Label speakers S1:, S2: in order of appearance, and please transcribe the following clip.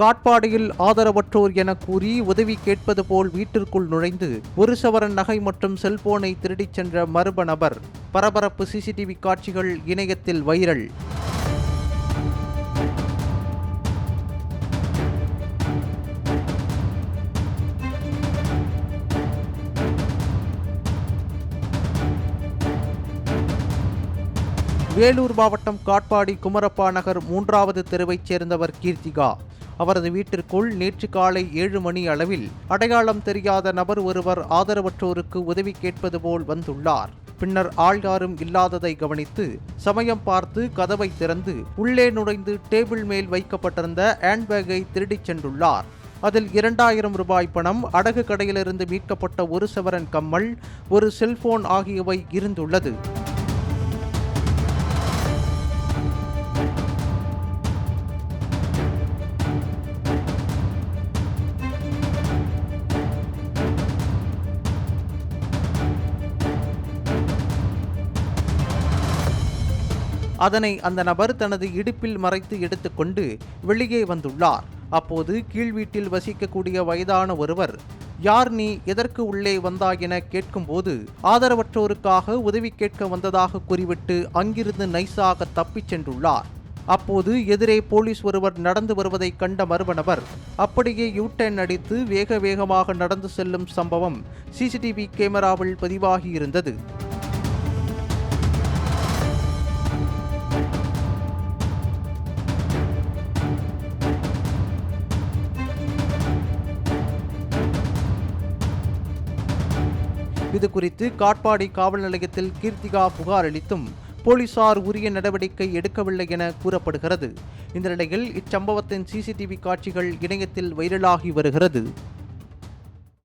S1: காட்பாடியில் ஆதரவற்றோர் என கூறி உதவி கேட்பது போல் வீட்டிற்குள் நுழைந்து ஒரு சவரன் நகை மற்றும் செல்போனை திருடிச் சென்ற மர்ம நபர். பரபரப்பு சிசிடிவி காட்சிகள் இணையத்தில் வைரல். வேலூர் மாவட்டம் காட்பாடி குமரப்பா நகர் மூன்றாவது தெருவைச் சேர்ந்தவர் கீர்த்திகா. அவரது வீட்டிற்குள் நேற்று காலை ஏழு மணி அளவில் அடையாளம் தெரியாத நபர் ஒருவர் ஆதரவற்றோருக்கு உதவி கேட்பது போல் வந்துள்ளார். பின்னர் ஆள் யாரும் இல்லாததை கவனித்து சமயம் பார்த்து கதவை திறந்து உள்ளே நுழைந்து டேபிள் மேல் வைக்கப்பட்டிருந்த ஹேண்ட்பேக்கை திருடிச் சென்றுள்ளார். அதில் இரண்டாயிரம் ரூபாய் பணம் அடகு கடையிலிருந்து மீட்கப்பட்ட ஒரு சவரன் கம்மல் ஒரு செல்போன் ஆகியவை இருந்துள்ளது. அதனை அந்த நபர் தனது இடுப்பில் மறைத்து எடுத்துக்கொண்டு வெளியே வந்துள்ளார். அப்போது கீழ் வீட்டில் வசிக்கக்கூடிய வயதான ஒருவர் யார் நீ? எதற்கு உள்ளே வந்தாய்? என கேட்கும்போது ஆதரவற்றோருக்காக உதவி கேட்க வந்ததாக கூறிவிட்டு அங்கிருந்து நைஸாக தப்பிச் சென்றுள்ளார். அப்போது எதிரே போலீஸ் ஒருவர் நடந்து வருவதை கண்ட மர்ம நபர் அப்படியே யூ அடித்து வேக வேகமாக நடந்து செல்லும் சம்பவம் சிசிடிவி கேமராவில் பதிவாகியிருந்தது இது குறித்து காட்பாடி காவல் நிலையத்தில் கீர்த்திகா புகார் அளித்தும் போலீசார் உரிய நடவடிக்கை எடுக்கவில்லை என கூறப்படுகிறது. இந்த நிலையில் இச்சம்பவத்தின் சிசிடிவி காட்சிகள் இணையத்தில் வைரலாகி வருகிறது.